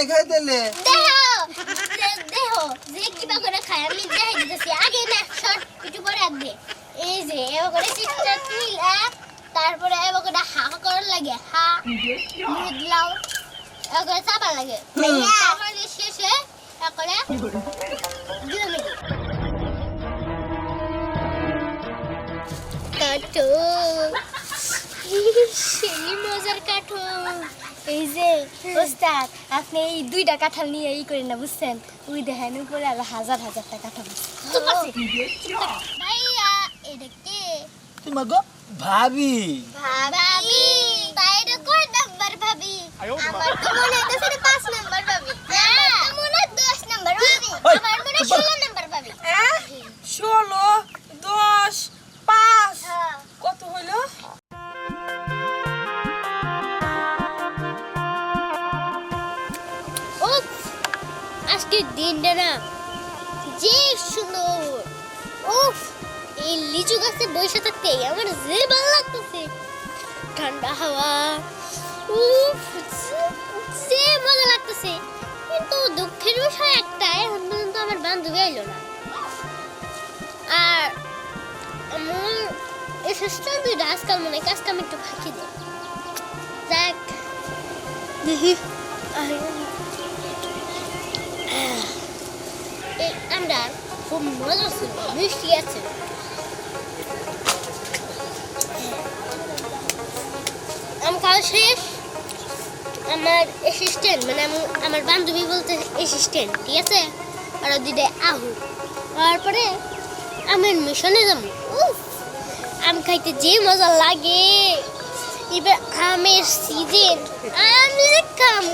কেমনে খাই দিলে। দেহ! দে- দেহ! যে কিবা করে খায় আমি দেখাই দিতেছি। আগে না শর্ট একটু পরে আগে এই যে এবার করে চিপটা তুইলা তারপরে এবার করে হা করার লাগে। হা মুদলাও এবার করে চাপা লাগে। তারপরে শেষে এবার করে। কাঠো সেই মজার কাঠো এই যে ওস্তাদ আপনি এই দুইটা কাঁঠাল নিয়ে এই করেন না বুঝছেন? ওই দেখেন উপরে আরও হাজার হাজার টাকা কাঁঠাল ভাইয়া এটা কে? তোমার গো ভাবি। ভাবি। বাইরে কয় নাম্বার ভাবি? আমার তো মনে হইতেছে এটা পাঁচ নাম্বার ভাবি। আমার তো মনে হয় দশ নাম্বার ভাবি। আমার মনে হয় থাকতে আমার যে ভালো লাগতেছে ঠান্ডা হাওয়া উফ যে- মজা লাগতেছে কিন্তু দুঃখের বিষয় একটাই, এখন পর্যন্ত আমার বান্ধবী আইলো না। আর আমার এসেছিল দুইটা আজকাল মনে হয় কাজকাম একটু ফাঁকি দেয় যাক। দেখি আমরা খুব মজা ছিল মিষ্টি আছে। আম খাওয়া শেষ আমার অ্যাসিস্ট্যান্ট মানে আমার বান্ধবী বলতে অ্যাসিস্ট্যান্ট ঠিক আছে? আর দিদে আহু। তারপরে আমের মিশনে যাব। আম খাইতে যে মজা লাগে। এবার আমের সিজন আম খাম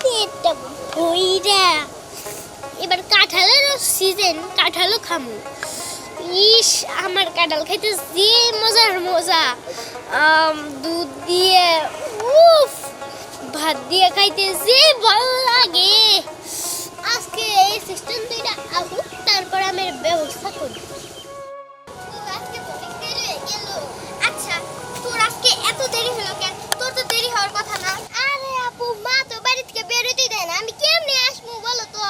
পেটটা ভইরা। এবার কাঁঠালেরও সিজন কাঁঠালও খামু। ইস, আমার কাঁঠাল খাইতে যে মজার মজা। দুধ দিয়ে, উফ, ভাত দিয়ে খাইতে যে ভালো লাগে। আজকে এই সিস্টেম দুইটা আহুক তারপর আমি ব্যবস্থা করি আচ্ছা তোর আজকে এত দেরি হলো কেন? তোর তো দেরি হওয়ার কথা না। আরে আপু, মা তো বাড়ি থেকে বের হইতে দেয় না। আমি কেমনে আসব বলো তো?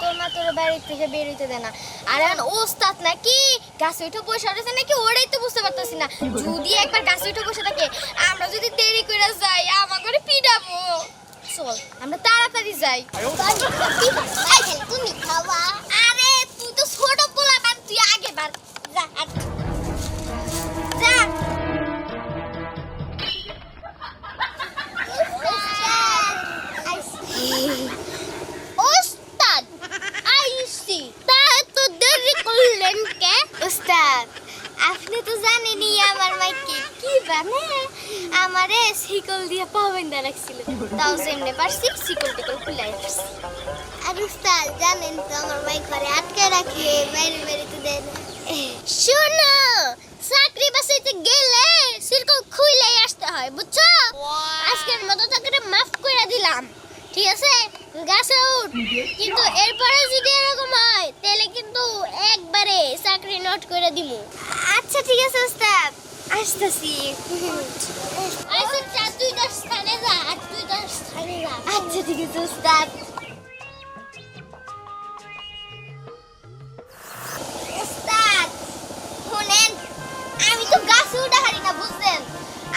তোর মা তোর বাড়ি থেকে বের দেয় না। আর এখন ওস্তাদ নাকি গাছে উঠে বসে রয়েছে নাকি ওরাই তো বুঝতে পারতেছি না। যদি একবার গাছে উঠে বসে থাকে, আমরা যদি দেরি করে যাই আমার করে পিডাবো চল, আমরা তাড়াতাড়ি যাই। শিকল দিয়ে পাবেন রাখছিল। তাও যেমনে পারছি শিকল টিকল খুলাই পারছি। আর ওস্তাদ জানেন তো আমার মাই ঘরে আটকে রাখে বাইরে বেরোতে দেয় না। শোনো চাকরি বাসাইতে গেলে সিরকল খুইলাই আসতে হয় বুঝছ? আজকের মতো তাকে মাফ করে দিলাম ঠিক আছে? গাছে উঠ। কিন্তু এরপরে যদি এরকম হয় তাহলে কিন্তু একবারে চাকরি নোট করে দিমু। আচ্ছা ঠিক আছে ওস্তাদ আসতেছি আচ্ছা আচ্ছা ঠিক আছে উস্তাদ আমি তো গাছে উঠা হারি না বুঝছেন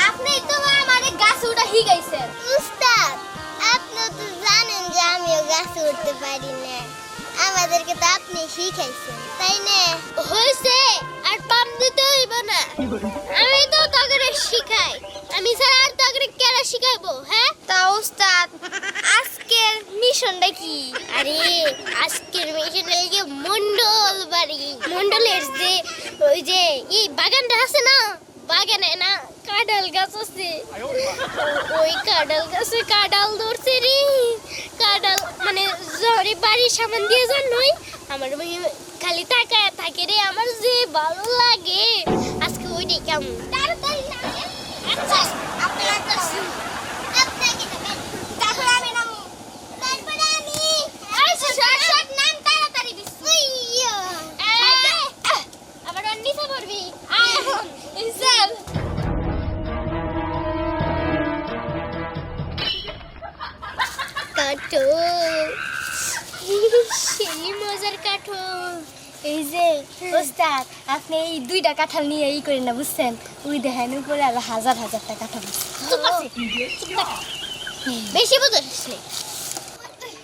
আপনি তো আমারে গাছে উঠা শিখাইছেন উস্তাদ আপনি তো জানেন যে আমিও গাছে উঠতে পারি না। আমাদেরকে তো আপনি শিখাইছেন তাই না? হয়েছে। আর পাম দিতে হইব না। আমি তো তাকে শিখাই। আমি স্যার আর তাকে কেরা শিখাইবো হ্যাঁ? তা ওস্তাদ আজকের মিশনটা কি? আরে আজকের মেশিনে এই যে মন্ডল বাড়ি। মন্ডলের যে ওই যে এই বাগানটা আছে না? বাগানে না কাঁঠাল গাছ আছে। ওই কাঁঠাল গাছে কাঁঠাল ধরছে রে। কাঁঠাল মানে জরে বাড়ির সামান দিয়ে জানোই আমার ওই খালি তাকায় থাকে রে আমার যে ভালো লাগে। আজকে ওইটাই কেমন? তাড়াতাড়ি আচ্ছা সেই মজার কাঠল এই যে ওস্তাদ আপনি এই দুইটা কাঁঠাল নিয়ে এই করেন না বুঝছেন? ওই দেখেন উপরে আরও হাজার হাজারটা কাঁঠাল। বেশি বুঝছে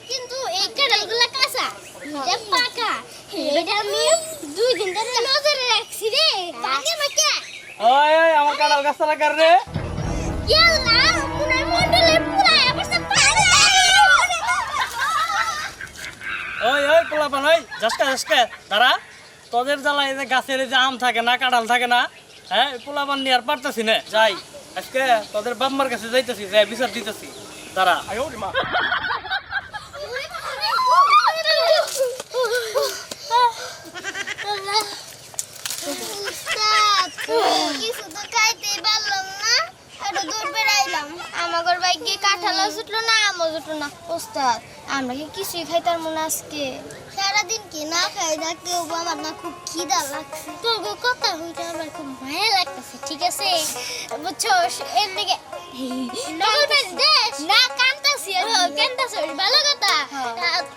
কিন্তু এই কাঁঠালগুলা কাঁচা। এটা পাকা। এটা আমি দুই দিন ধরে নজরে রাখছি রে। পাকে পাকে ওই ওই আমার কাঁঠাল গাছটা লাগার রে। ইয়াল্লা পোলাপান ওই জাসকা দাঁড়া। তোদের যে গাছের যে আম থাকে না, কাঁঠাল থাকে না হ্যাঁ পোলাপান নিয়ে আর পারতেছি না। যাই, আজকে তোদের বাম্মার কাছে যাইতেছি, যাই, বিচার দিতেছি। দাঁড়া। কিছু তো খাইতেই পারলাম না একটু দূর বেড়াইলাম আমাগর বাইকে কাঁঠালও জুটলো না। না আমরা কি কিছুই খাইতার মনে আজকে। সারাদিন কি না খাই থাকতে আমার না খুব খিদা লাগছে। তোর কথা হইতে আমার খুব মায়া লাগতেছে ঠিক আছে? বুঝছ এর দিকে না কান্তাছি কান্তাছি ভালো কথা।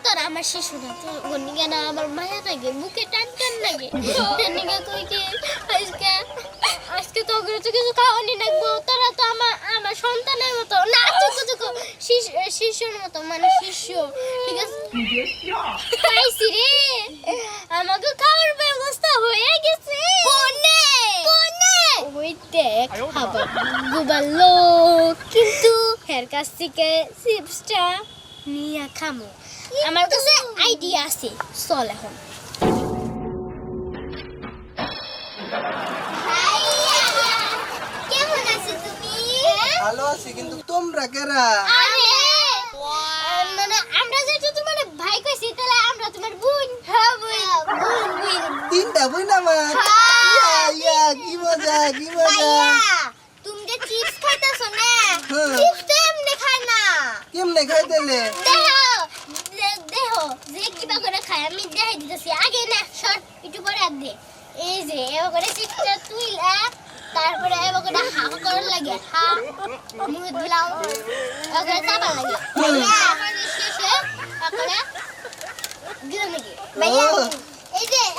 তোর আমার শিশু না তোর গন্ডিকে না আমার মায়া লাগে বুকে টান টান লাগে। তুই কি? আজকে আজকে তো তো কিছু খাওয়ানি নাকবো তোরা তো আমার আমার সন্তানের মতো না চুকু চুকু শিশু শিশুর মতো মানে শিশু ঠিক আছে? খাইছি রে। আমাকে খাওয়ার ব্যবস্থা হয়ে গেছে। কোনে? কোনে? ওই দেখ খাবার গুবালো কিন্তু হের কাছ থেকে চিপসটা নিয়ে খামো। আমার কাছে আইডিয়া আছে চল এখন কেমন আছো তুমি ভালো আছি কিন্তু তোমরা কেরা? মানে আমরা তোমার ভাই কইছি তাহলে আমরা তোমার বোন। হ্যাঁ বোন বোন বোন। তিনটা আমার? ইয়া কি মজা কি মজা। তুমি যে চিপস খাইতেছো না হ্যাঁ। চিপস তো এমনি খায় না। কেমনে দেখো যে কিবা করে খায় আমি দেখাই দিতেছি। আগে না শর্ট একটু পরে আর দে এই যে এবার করে চিপসটা তুইলা তারপরে এবার হা করার লাগে হা মুখে দিলাম এবার করে লাগে। শেষে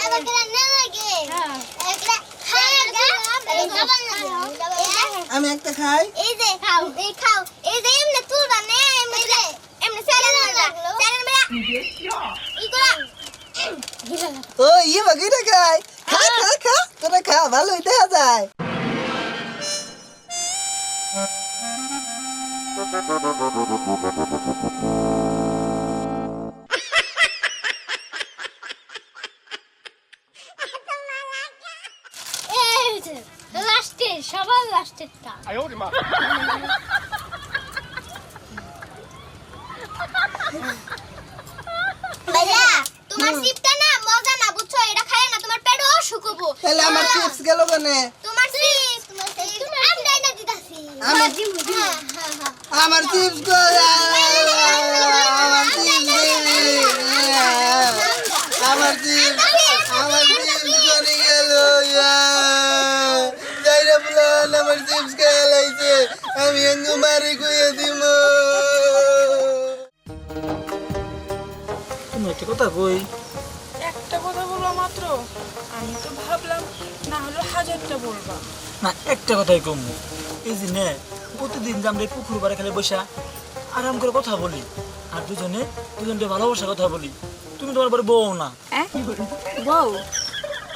এবার দিলাম নাকি এই যে এবার না চাপা লাগে। আমি একটা খাই। এই যে খাও। এই খাও। লাস্টে সবার লাস্টেরটা ভাইয়া তোমার সিপটা না মজা না বুঝছ? এটা খায় না তোমার পেটও অসুখ হব তাহলে আমার চিপস গেল কেনে? তোমার সিপ তোমার না দিতাছি। আমি- আমার চিপস গো আমার চিপস আমার চিপস আমার চিপস করে গেল যাইরা বলান আমার চিপস খেয়ে লাইছে আমি এঙ্গু মারি কইয়া দিব। তুমি একটা কথা কই? একটা কথা বলব মাত্র। আমি তো ভাবলাম না হলে হাজারটা বলবা। না একটা কথাই কম। এই যে নে প্রতিদিন যে আমরা এই পুকুর পাড়ে খেলে বসা আরাম করে কথা বলি। আর দুজনে দুজনকে ভালোবাসা কথা বলি। তুমি তোমার বাড়ি বউ না। বউ?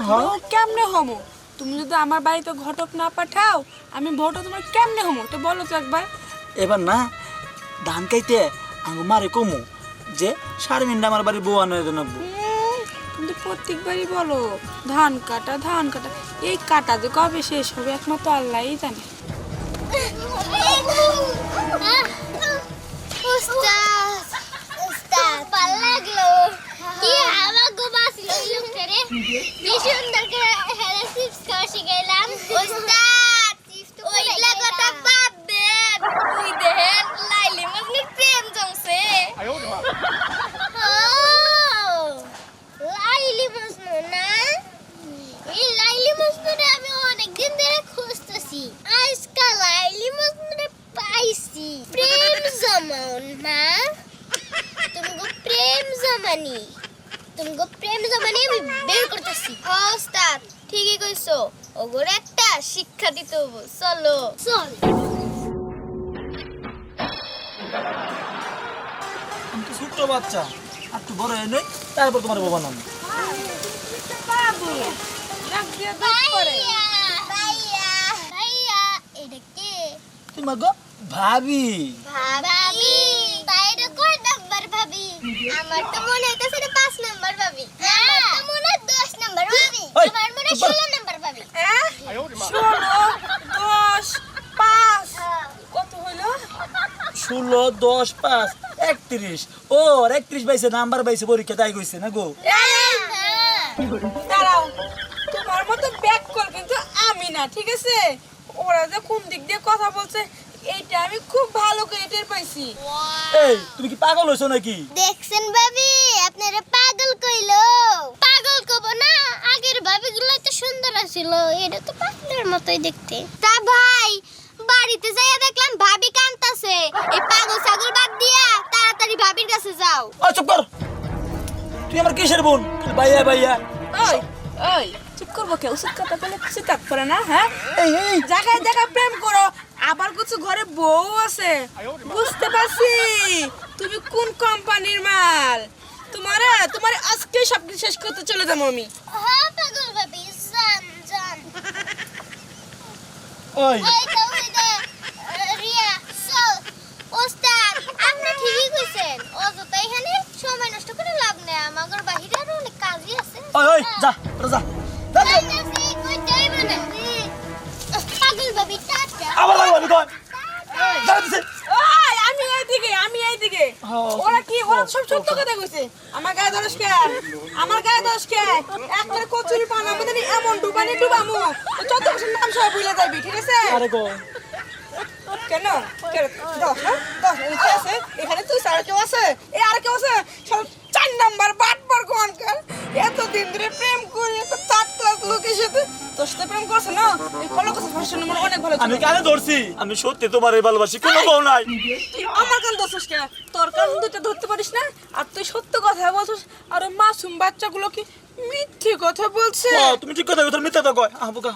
বউ কেমনে হমো? তুমি যদি আমার বাড়িতে ঘটক না পাঠাও আমি বউটা তোমার কেমনে হমো? তো বলো তো একবার। এবার না ধান খাইতে আঙ্গ মারে কমু যে সাড়ে মিনিট আমার বাড়ি বউ আনে নেব উম, কিন্তু প্রত্যেকবারই বলো ধান কাটা ধান কাটা। এই কাটা যে কবে শেষ হবে একমাত্র আল্লাহই জানে। উস্তাদ উস্তাদ ভালো লাগল কি হাওয়া গো বাসিল লোকটা রে কি সুন্দর করে হেলা চিপস খাওয়া শিখাইলাম উস্তাদ ওইগুলা কথা বাদ দেন দেখেন লাইলি মজনুর প্রেম জমছে ও লাইলি মজনু না এই লাইলি মজনুরে আমি অনেকদিন ধরে খুঁজতেছি আজকাল লাইলি মজনুরে পাইছি প্রেম জমন না জমানি তুমি গো প্রেম জমানি আমি বের করতেছি ওস্তাদ ঠিকই কইছো ওগোর একটা শিক্ষা দিতে হব চলো। চল। ছোট্ট বাচ্চা আর একটু বড় এনে তারপর তোমার বাবা নাম। বাবু নাক দিয়ে দুধ পড়ে গো ভাবি। ভাবি বাইরে কয় নাম্বার ভাবি? আমার তো মনে হইতেছে এটা পাঁচ নাম্বার ভাবি আমার তো মনে হয় দশ নাম্বার ভাবি ওই, আমার মনে হয় চুপ কর। ষোলো নাম্বার ভাবি হ্যাঁ ষোলো দশ পাঁচ কত হইল ষোলো দশ পাঁচ একত্রিশ। ও একত্রিশ বাইছে নাম্বার বাইছে পরীক্ষা তাই কইছে না গো? দাঁড়াও তোমার মতো ব্যাক কল কিন্তু আমি না ঠিক আছে? ওরা যে কোন দিক দিয়ে কথা বলছে এইটা আমি খুব ভালো করে টের পাইছি। এই তুমি কি পাগল হইছো নাকি? দেখছেন ভাবি আপনারা পাগল কইলো। পাগল কব না আগের ভাবি গুলো তো সুন্দর আছিল এটা তো পাগলের মতোই দেখতে। তা ভাই বাড়িতে যাইয়া দেখলাম ভাবি কান্তাছে। এই পাগল ছাগল বাদ দিয়া তাড়াতাড়ি ভাবির কাছে যাও। ও চুপ কর। তুই আমার কিসের বোন? খালি বাইয়া বাইয়া। ওই ওই চুপ করব কে ওষুধ কথা বলে কিছু কাজ করে না হ্যাঁ? এই এই। জায়গায় জায়গায় প্রেম করো। আবার কিছু ঘরে বউ আছে। বুঝতে পারছি। তুমি কোন কোম্পানির মাল? তোমারে তোমার আজকে সব কিছু শেষ করতে চলে যাব আমি। হ্যাঁ পাগল ভাবি জান জান ওই এই তো ওই যে আহ, রিয়া চল ওস্তাদ আপনি ঠিকই কইছেন অযথা এখানে সময় নষ্ট করে লাভ নেই আমাদের বাহিরে আরও অনেক কাজই আছে। ওই ওই যা তোরা যা। যা, যা। যাইতাছি, কইতেই মানে। পাগল ভাবি টাটা আবার লাগবে আমি কয় যা দিছে ওই আমি এইদিকে আমি এইদিকে। হ্যাঁ, ওরা কি ওরা সব সত্য কথা কইছে? আমার গায়ে দরস কে? আমার গায়ে দরস কে? একবারে কচুরি পান আমাদের এমন ডুবানি ডুবামু। চোদ্দ বছর নাম সব ভুলে যাবি ঠিক আছে? আরে গো। কেন? কেন? দশ হ্যাঁ? দশ এখানে কে আছে এখানে তুই স্যার কেউ আছে? এ আর কেউ আছে? সব চার নাম্বার বাটবার কোনকার এতদিন ধরে প্রেম করি এত থার্ড ক্লাস লোকের সাথে। তোর সাথে প্রেম করছে না? এই কলো কথা ভাষণ মনে অনেক ভালো আমি কানে ধরছি? আমি সত্যি তোমার ভালোবাসি কোনো বউ নাই। তুই আমার কান ধরছিস কেন? তোর কান দুটো ধরতে পারিস না? আর তুই সত্য কথা বলছিস? আর ওই মাসুম বাচ্চাগুলো কি মিথ্যে কথা বলছে? তুমি ঠিক কথা তোর মিথ্যা তো কয়। আহ বোকা।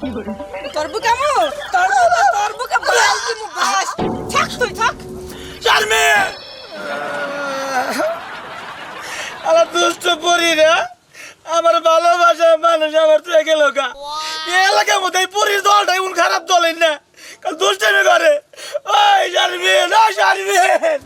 তোর বুকে আমো তোর বুকে তোর বুকে বাস দিমু বাস থাক তুই থাক। শারমি আমার দুষ্ট পরি না আমার ভালোবাসা মানুষ আমার থেকে গা। এই এলাকার মধ্যে এই পরির দলটা এমন খারাপ দলের না। কাল দুষ্টামি করে। ওই শারমিন ও শারমিন